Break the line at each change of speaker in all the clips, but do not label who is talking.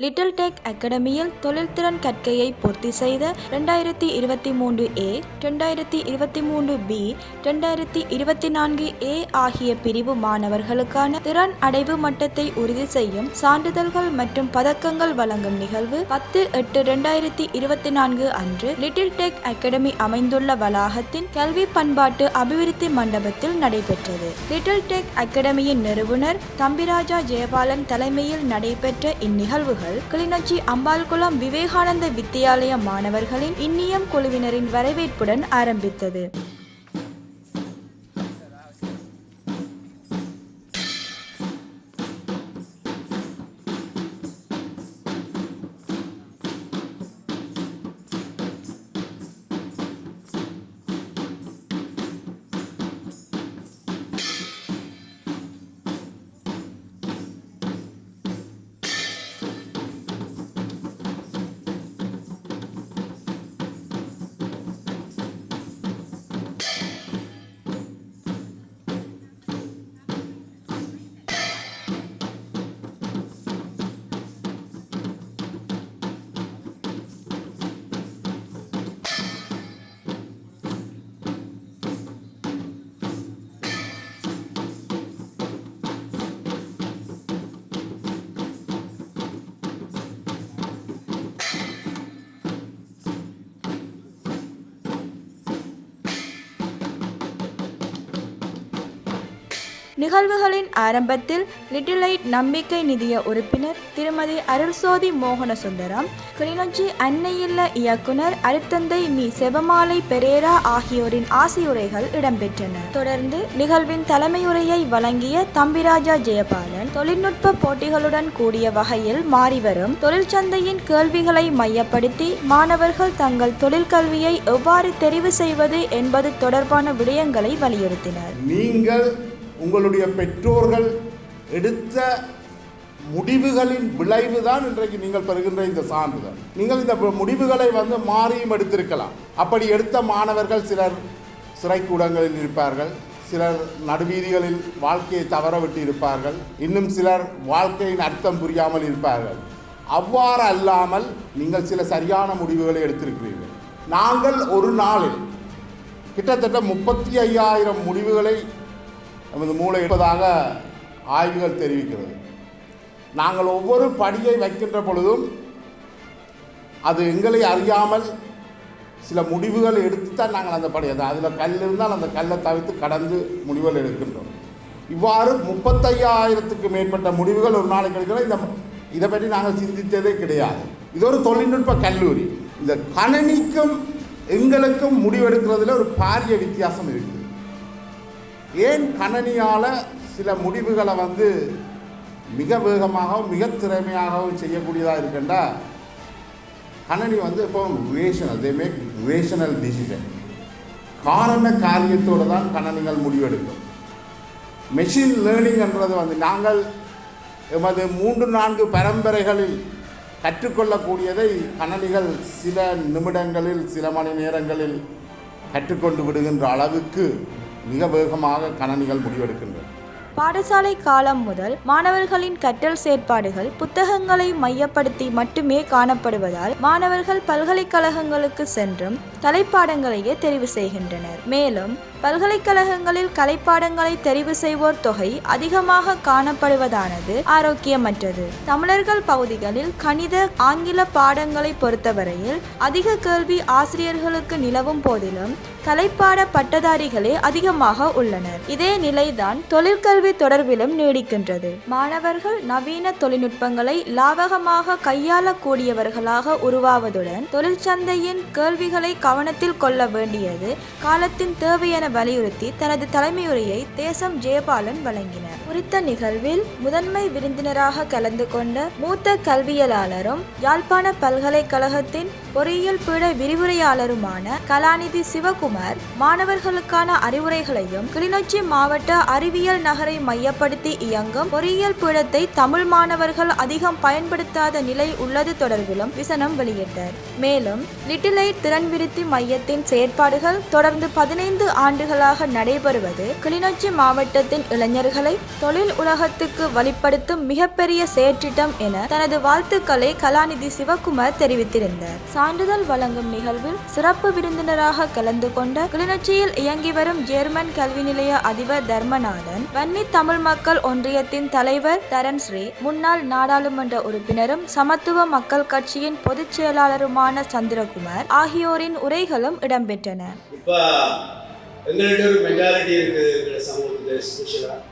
Little tech அகாடமியில் தொழில்திறன் கற்கையை பூர்த்தி செய்த ரெண்டாயிரத்தி இருபத்தி மூன்று ஏ ரெண்டாயிரத்தி இருபத்தி மூன்று பி ரெண்டாயிரத்தி இருபத்தி நான்கு ஏ ஆகிய பிரிவு மாணவர்களுக்கான திறன் அடைவு மட்டத்தை உறுதி செய்யும் சான்றிதழ்கள் மற்றும் பதக்கங்கள் வழங்கும் நிகழ்வு பத்து எட்டு ரெண்டாயிரத்தி இருபத்தி நான்கு அன்று லிட்டில் டெக் அகாடமி அமைந்துள்ள வளாகத்தின் கல்வி பண்பாட்டு அபிவிருத்தி மண்டபத்தில் நடைபெற்றது. லிட்டில் டெக் அகாடமியின் நிறுவனர் தம்பிராஜா ஜெயபாலன் தலைமையில் நடைபெற்ற இந்நிகழ்வுகள் கிளிநொச்சி அம்பாள்குளம் விவேகானந்த வித்தியாலய மாணவர்களின் இன்னியம் குழுவினரின் வரவேற்புடன் ஆரம்பித்தது. நிகழ்வுகளின் ஆரம்பத்தில் லிட்டிலைட் நம்பிக்கை நிதிய உறுப்பினர் திருமதி அருள்சோதி மோகன சுந்தரம் கிளிநொச்சி அன்னையில்ல இயக்குனர் அருத்தந்தை மீ. செபமாலை பெரேரா ஆகியோரின் ஆசியுரைகள் இடம்பெற்றன. தொடர்ந்து நிகழ்வின் தலைமையுரையை வழங்கிய தம்பிராஜா ஜெயபாலன் தொழில்நுட்ப போட்டிகளுடன் கூடிய வகையில் மாறிவரும் தொழிற்சந்தையின் கேள்விகளை மையப்படுத்தி மாணவர்கள் தங்கள் தொழிற்கல்வியை எவ்வாறு தெரிவு செய்வது என்பது தொடர்பான விடயங்களை வலியுறுத்தினர்.
நீங்கள் உங்களுடைய பெற்றோர்கள் எடுத்த முடிவுகளின் விளைவு தான் இன்றைக்கு நீங்கள் பெறுகின்ற இந்த சான்றிதழ். நீங்கள் இந்த முடிவுகளை வந்து மாறியும் எடுத்திருக்கலாம். அப்படி எடுத்த மாணவர்கள் சிலர் சிறைக்கூடங்களில் இருப்பார்கள் சிலர் நடுவீதிகளில் வாழ்க்கையை தவற விட்டு இருப்பார்கள் இன்னும் சிலர் வாழ்க்கையின் அர்த்தம் புரியாமல் இருப்பார்கள். அவ்வாறு அல்லாமல் நீங்கள் சில சரியான முடிவுகளை எடுத்திருக்கிறீர்கள். நாங்கள் ஒரு நாளில் கிட்டத்தட்ட முப்பத்தி ஐயாயிரம் முடிவுகளை நமது மூளை இருப்பதாக ஆய்வுகள் தெரிவிக்கிறது. நாங்கள் ஒவ்வொரு படியை வைக்கின்ற பொழுதும் அது எங்களை அறியாமல் சில முடிவுகள் எடுத்து தான் நாங்கள் அந்த படி அது அதில் கல் இருந்தால் அந்த கல்லை தவிர்த்து கடந்து முடிவுகள் எடுக்கின்றோம். இவ்வாறு முப்பத்தையாயிரத்துக்கு மேற்பட்ட முடிவுகள் ஒரு நாளைக்கு எடுக்கிறோம். இந்த இதை பற்றி நாங்கள் சிந்தித்ததே கிடையாது. இது ஒரு தொழில்நுட்ப கல்லூரி. இந்த கணினிக்கும் எங்களுக்கும் முடிவெடுக்கிறதுல ஒரு பாரிய வித்தியாசம் இருக்குது ஏன் கணனியால் சில முடிவுகளை வந்து மிக வேகமாகவும் மிக திறமையாகவும் செய்யக்கூடியதாக இருக்குண்டா? கணனி வந்து இப்போ rational they make rational decision காரண காரியத்தோடு தான் கணனிகள் முடிவெடுக்கும். மெஷின் லேர்னிங்ன்றது வந்து நாங்கள் எமது மூன்று நான்கு பரம்பரைகளில் கற்றுக்கொள்ளக்கூடியதை கணனிகள் சில நிமிடங்களில் சில மணி நேரங்களில் கற்றுக்கொண்டு விடுகின்ற அளவுக்கு மிக வேகமாக கணனிகள் முடிவெடுக்கின்றன.
பாடசாலை காலம் முதல் மாணவர்களின் கற்றல் செயற்பாடுகள் புத்தகங்களை மையப்படுத்தி மட்டுமே காணப்படுவதால் மாணவர்கள் பல்கலைக்கழகங்களுக்கு சென்றும் கலைப்பாடங்களையே தெரிவு செய்கின்றனர். மேலும் பல்கலைக்கழகங்களில் கலைப்பாடங்களை தெரிவு செய்வோர் தொகை அதிகமாக காணப்படுவதானது ஆரோக்கியமற்றது. தமிழர்கள் பகுதிகளில் கணித ஆங்கில பாடங்களை பொறுத்தவரையில் அதிக கேள்வி ஆசிரியர்களுக்கு நிலவும் போதிலும் கலைப்பாட பட்டதாரிகளே அதிகமாக உள்ளனர். இதே நிலைதான் தொழிற்கல்வி தொடர்பிலும் நீடிக்கின்றது. மாணவர்கள் நவீன தொழில்நுட்பங்களை லாவகமாக கையாளக்கூடியவர்களாக உருவாவதுடன் தொழிற்சந்தையின் கேள்விகளை கவனத்தில் கொள்ள வேண்டியது காலத்தின் தேவை என வலியுறுத்தி தனது தலைமையுரையை தேசம் ஜெயபாலன் வழங்கினார். குறித்த நிகழ்வில் முதன்மை விருந்தினராக கலந்து கொண்ட மூத்த கல்வியலாளரும் யாழ்ப்பாண பல்கலைக்கழகத்தின் பொறியியல் பீட விரிவுரையாளருமான கலாநிதி சிவகுமார் மாணவர்களுக்கான அறிவுரைகளையும் கிளிநொச்சி மாவட்ட அறிவியல் நகரை மையப்படுத்தி இயங்கும் பொறியியல் பீடத்தை தமிழ் மாணவர்கள் அதிகம் பயன்படுத்தாத நிலை உள்ளது தொடர்பிலும் விசனம் வெளியிட்டார். மேலும் லிட்டில் எய்ட் சக்தி மையத்தின் செயற்பாடுகள் தொடர்ந்து பதினைந்து ஆண்டுகளாக நடைபெறுவது கிளிநொச்சி மாவட்டத்தின் இளைஞர்களை தொழில் உலகத்துக்கு வழிப்படுத்தும் மிகப்பெரிய செயற்றிட்டம் என தனது வாழ்த்துக்களை கலாநிதி சிவகுமார் தெரிவித்திருந்தார். சான்றிதழ் வழங்கும் நிகழ்வில் சிறப்பு விருந்தினராக கலந்து கொண்ட கிளிநொச்சியில் இயங்கி வரும் ஜெர்மன் கல்வி நிலைய அதிபர் தர்மநாதன் வன்னி தமிழ் மக்கள் ஒன்றியத்தின் தலைவர் தரன்ஸ்ரீ முன்னாள் நாடாளுமன்ற உறுப்பினரும் சமத்துவ மக்கள் கட்சியின் பொதுச் செயலாளருமான சந்திரகுமார் ஆகியோரின் உரைகளும் இடம்பெற்றன.
இப்போ எங்கள்கிட்ட ஒரு மென்டாலிட்டி இருக்குது எங்களை சமூகத்தில் ஸ்பெஷலாக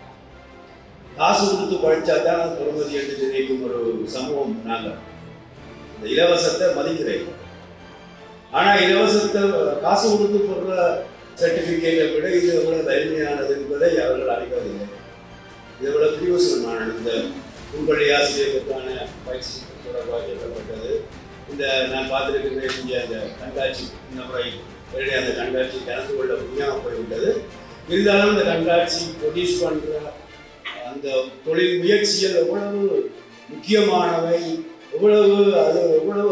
காசு கொடுத்து படித்தா தான் பொறுமதி என்று நினைக்கும் ஒரு சமூகம் நாங்கள் இந்த இலவசத்தை மதிக்கிறேன். ஆனால் இலவசத்தை காசு கொடுத்து போடுற சர்டிஃபிகேட்டை விட இது எவ்வளோ வலிமையானது என்பதை அவர்கள் அறிவதில்லை. இது எவ்வளோ பிரியோசனமான இந்த உள்பள்ளி ஆசிரியர்களுக்கான பயிற்சி தொடர்பாக எழுதப்பட்டது. இந்த நான் பார்த்துருக்கிறேன் இங்கே அந்த கண்காட்சி இந்த முறை என்னுடைய அந்த கண்காட்சி கலந்து கொள்ள முடியாமல் போய்விட்டது இருந்தாலும் இந்த கண்காட்சி ப்ரொடியூஸ் பண்ணுற அந்த தொழில் முயற்சிகள் எவ்வளவு முக்கியமானவை எவ்வளவு அது எவ்வளவு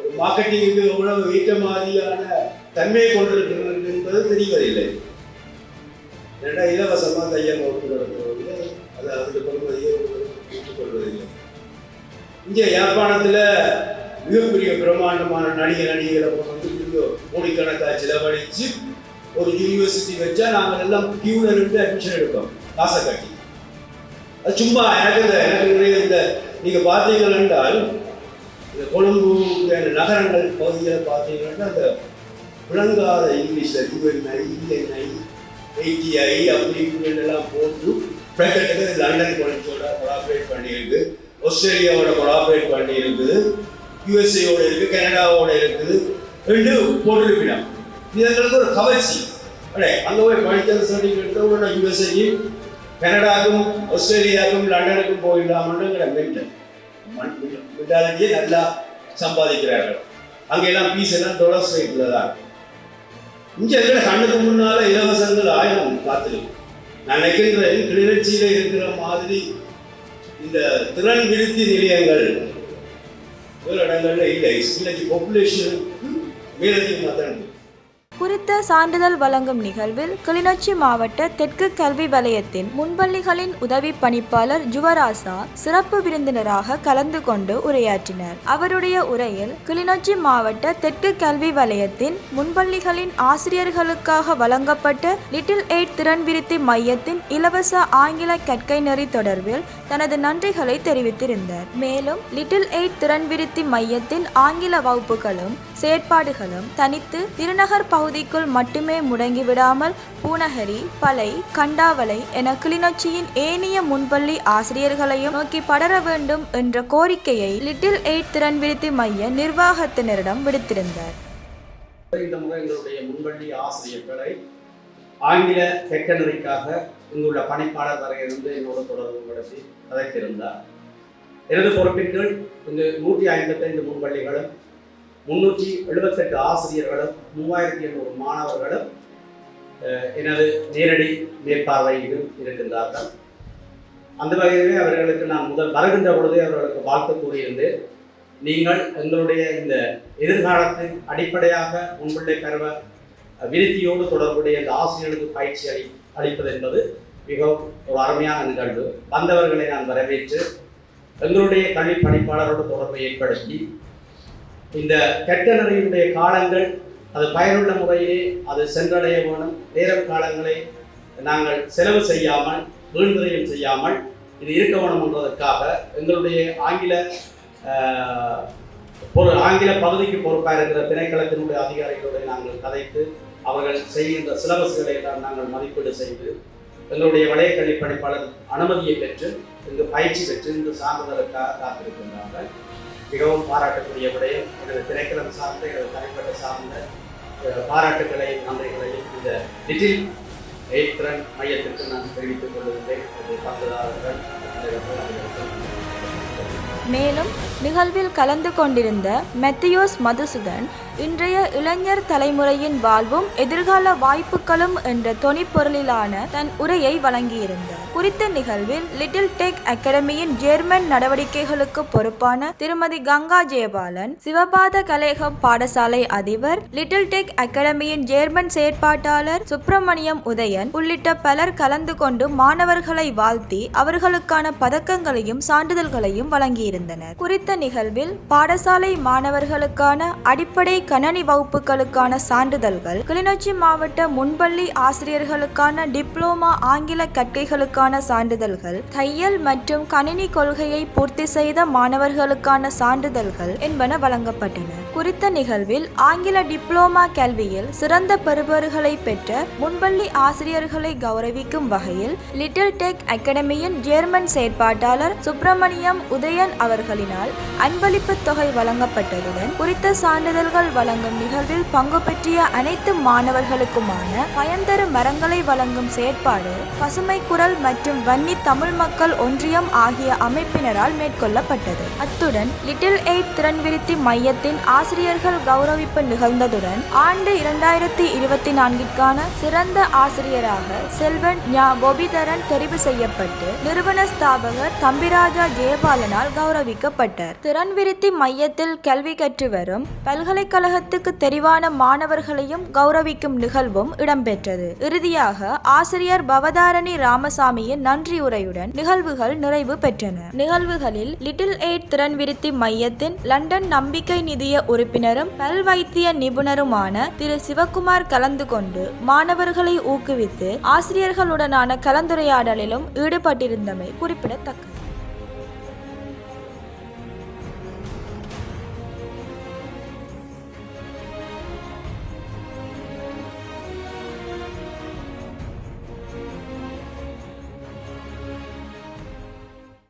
ஒரு மார்க்கெட்டிங்கு எவ்வளவு ஈட்ட மாதிரியான தன்மையை கொண்டிருக்கிறது என்பது தெரிவதில்லை ஏன்னா இலவசமாக தையல் வகுப்பு நடத்துவது அது அதுக்கு பெருமதியை ஏற்றுக்கொள்வதில்லை இங்கே யாழ்ப்பாணத்தில் மிகப்பெரிய பிரம்மாண்டமான நடிகை நடிகைகளை வந்து கோடிக்கணக்காக செலவழித்து ஒரு யூனிவர்சிட்டி வச்சா நாங்கள் எல்லாம் கியூவில் இருந்து அட்மிஷன் எடுப்போம். காசை கட்டி. அது சும்மா எனக்கு இந்த எனக்கு நிறைய இந்த நீங்கள் பார்த்தீங்கள் என்றால் இந்த கொழும்பு நகரங்கள் பகுதியில் பார்த்தீங்கன்னா அந்த விளங்காத இங்கிலீஷில் யூஎன்ஐ இஎன்ஐ ஐடிஐ அப்படி இப்படின்னு எல்லாம் போட்டு ப்ராக்கெட்டுக்கு லண்டன் காலேஜோட கொலாபரேட் பண்ணியிருக்கு ஆஸ்திரேலியாவோட கொலாபரேட் பண்ணியிருக்குது யூஎஸ்ஏயோட இருக்குது கனடாவோட இருக்குது. ரெண்டு போட்டிருப்பினம் இது ஒரு கவர்ச்சி. அடே அங்கே போய் படித்தது சர்டிஃபிகேட் உடனே யூஎஸ்ஏயும் கனடாக்கும் ஆஸ்திரேலியாவுக்கும் லண்டனுக்கும் போயிடலாமன்ற மென்டல் மென்டாலிட்டியே நல்லா சம்பாதிக்கிறார்கள். அங்கெல்லாம் பீஸ் எல்லாம் டொலர் ரேட்டில் தான். இங்கே இருக்கிற கண்ணுக்கு முன்னால் இலவசங்கள் ஆயிரம் பார்த்துருக்கு நான் நினைக்கின்றேன் கிளிநொச்சியில் இருக்கிற மாதிரி இந்த திறன் விருத்தி நிலையங்கள் வேறு இடங்கள்ல இல்லை இன்னைக்கு பாப்புலேஷன் மேலதிகமாக தான் இருக்கு
குறித்த சான்றிதழ் வழங்கும் நிகழ்வில் கிளிநொச்சி மாவட்ட தெற்கு கல்வி வலயத்தின் முன்பள்ளிகளின் உதவி பணிப்பாளர் ஜுவராசா சிறப்பு விருந்தினராக கலந்து கொண்டு உரையாற்றினர். அவருடைய உரையில் கிளிநொச்சி மாவட்ட தெற்கு கல்வி வலயத்தின் முன்பள்ளிகளின் ஆசிரியர்களுக்காக வழங்கப்பட்ட லிட்டில் எய்ட் திறன் விருத்தி மையத்தின் இலவச ஆங்கில கற்கை நெறி தொடர்பில் தனது நன்றிகளை தெரிவித்திருந்தார். மேலும் லிட்டில் எய்ட் திறன் விருத்தி மையத்தின் ஆங்கில வகுப்புகளும் செயற்பாடுகளும் தனித்து திருநகர் பகுதிக்குள் மட்டுமே முடங்கிவிடாமல் பூனகரி பலை கண்டாவளை என கிளிநொச்சியின் ஏனைய முன்பள்ளி ஆசிரியர்களையும் நோக்கி படர வேண்டும் என்ற கோரிக்கையை லிட்டில் எய்ட் திறன் விருத்தி மைய நிர்வாகத்தினரிடம் விடுத்திருந்தார்.
இந்த முறை எங்களுடைய முன்பள்ளி ஆசிரியர்களை ஆங்கில செக்கனரிக்காக இங்குள்ள பணிப்பாளர் வரை இருந்து என்னோட தொடர்பு படுத்தி கதைத்திருந்தார் எனது பொறுப்பின் கீழ் இங்கு நூற்றி ஐம்பத்தைந்து முன்பள்ளிகளும் முன்னூற்றி எழுபத்தெட்டு ஆசிரியர்களும் மூவாயிரத்தி எண்ணூறு மாணவர்களும் எனது நேரடி மேற்பார்வையிலும் இருக்கின்றார்கள். அந்த வகையிலே அவர்களுக்கு நான் முதல் வருகின்ற பொழுதே அவர்களுக்கு வாழ்த்து கூறியிருந்தேன். நீங்கள் எங்களுடைய இந்த எதிர்காலத்தின் அடிப்படையாக உங்களுடைய பருவ விருத்தியோடு தொடர்புடைய இந்த ஆசிரியர்களுக்கு பயிற்சி அளி அளிப்பது என்பது மிகவும் ஒரு அருமையான நிகழ்வு. வந்தவர்களை நான் வரவேற்று எங்களுடைய கல்வி பணிப்பாளரோடு தொடர்பை ஏற்படுத்தி இந்த கெட்டனரியுடைய காலங்கள் அது பயனுள்ள முறையிலே அது சென்றடைய வேணும் நேரம் காலங்களை நாங்கள் செலவு செய்யாமல் வீண்விரயம் செய்யாமல் இது இருக்க வேணும் என்பதற்காக எங்களுடைய ஆங்கில பொரு ஆங்கில பகுதிக்கு பொறுப்பாக இருக்கிற திணைக்களத்தினுடைய அதிகாரிகளுடைய நாங்கள் கதைத்து அவர்கள் செய்கின்ற சிலபஸ்களை எல்லாம் நாங்கள் மதிப்பீடு செய்து எங்களுடைய வளையக்கல்வி பணிப்பாளர் அனுமதியை பெற்று இங்கு பயிற்சி பெற்று இந்த சான்றிதழுக்காக காத்திருக்கின்றார்கள். மிகவும் பாராட்டக்கூடிய விடயம் எனது திரைக்களம் சார்ந்த எனது தனிப்பட்ட சார்ந்த பாராட்டுகளையும் நன்றிகளையும் இந்த டிஜிட்டல் எயிட் ரன் மையத்திற்கு நான் தெரிவித்துக் கொள்கின்றேன் அது பங்குதாரர்கள்
மேலும் நிகழ்வில் கலந்து கொண்டிருந்த மெத்தியோஸ் மதுசூதன் இன்றைய இளைஞர் தலைமுறையின் வாழ்வும் எதிர்கால வாய்ப்புகளும் என்ற தொனிப்பொருளிலான தன் உரையை வழங்கியிருந்தார். குறித்த நிகழ்வில் லிட்டில் டெக் அகாடமியின் ஜேர்மன் நடவடிக்கைகளுக்கு பொறுப்பான திருமதி கங்கா ஜெயபாலன் சிவபாத கலேகம் பாடசாலை அதிபர் லிட்டில் டெக் அகாடமியின் ஜேர்மன் செயற்பாட்டாளர் சுப்பிரமணியம் உதயன் உள்ளிட்ட பலர் கலந்து கொண்டு மாணவர்களை வாழ்த்தி அவர்களுக்கான பதக்கங்களையும் சான்றிதழ்களையும் வழங்கியிருந்தனர் குறித்த நிகழ்வில் பாடசாலை மாணவர்களுக்கான அடிப்படை கணனி வகுப்புகளுக்கான சான்றிதழ்கள் கிளிநொச்சி மாவட்ட முன்பள்ளி ஆசிரியர்களுக்கான டிப்ளோமா ஆங்கில கற்கைகளுக்கான சான்றிதழ்கள் தையல் மற்றும் கணினி கொள்கையை பூர்த்தி செய்த மாணவர்களுக்கான சான்றிதழ்கள் என்பன வழங்கப்பட்டன. குறித்த நிகழ்வில் ஆங்கில டிப்ளோமா கல்வியில் சிறந்த பெறுபவர்களை பெற்ற முன்பள்ளி ஆசிரியர்களை கௌரவிக்கும் வகையில் லிட்டில் டெக் அகாடமியின் ஜேர்மன் செயற்பாட்டாளர் சுப்பிரமணியம் உதயன் அவர்களினால் அன்பளிப்பு தொகை வழங்கப்பட்டதுடன் குறித்த சான்றிதழ்கள் வழங்கும் நிகழ்வில் பங்கு பெற்றிய அனைத்து மாணவர்களுக்குமான பயன்தரும் மரங்களை வழங்கும் செயற்பாடு பசுமை குரல் மற்றும் வன்னி தமிழ் மக்கள் ஒன்றியம் ஆகிய அமைப்பினரால் மேற்கொள்ளப்பட்டது. அத்துடன் லிட்டில் எய்ட் திறன்விருத்தி மையத்தின் ஆசிரியர்கள் கௌரவிப்பு நிகழ்ந்ததுடன் ஆண்டு இரண்டாயிரத்தி இருபத்தி நான்கிற்கான சிறந்த ஆசிரியராக செல்வன் ஞா கோபிதரன் தெரிவு செய்யப்பட்டு நிறுவன ஸ்தாபகர் தம்பிராஜா ஜெயபாலனால் கௌரவிக்கப்பட்டார். திறன்விருத்தி மையத்தில் கல்வி கற்று வரும் பல்கலைக்கழகத்துக்கு தெரிவான மாணவர்களையும் கௌரவிக்கும் நிகழ்வும் இடம்பெற்றது. இறுதியாக ஆசிரியர் பவதாரணி ராமசாமியின் நன்றியுரையுடன் நிகழ்வுகள் நிறைவு பெற்றன. நிகழ்வுகளில் லிட்டில் எய்ட் திறன்விருத்தி மையத்தின் லண்டன் நம்பிக்கை நிதிய உறுப்பினரும் பல் வைத்திய நிபுணருமான திரு சிவகுமார் கலந்து கொண்டு மாணவர்களை ஊக்குவித்து ஆசிரியர்களுடனான கலந்துரையாடலிலும் ஈடுபட்டிருந்தமை குறிப்பிடத்தக்கது.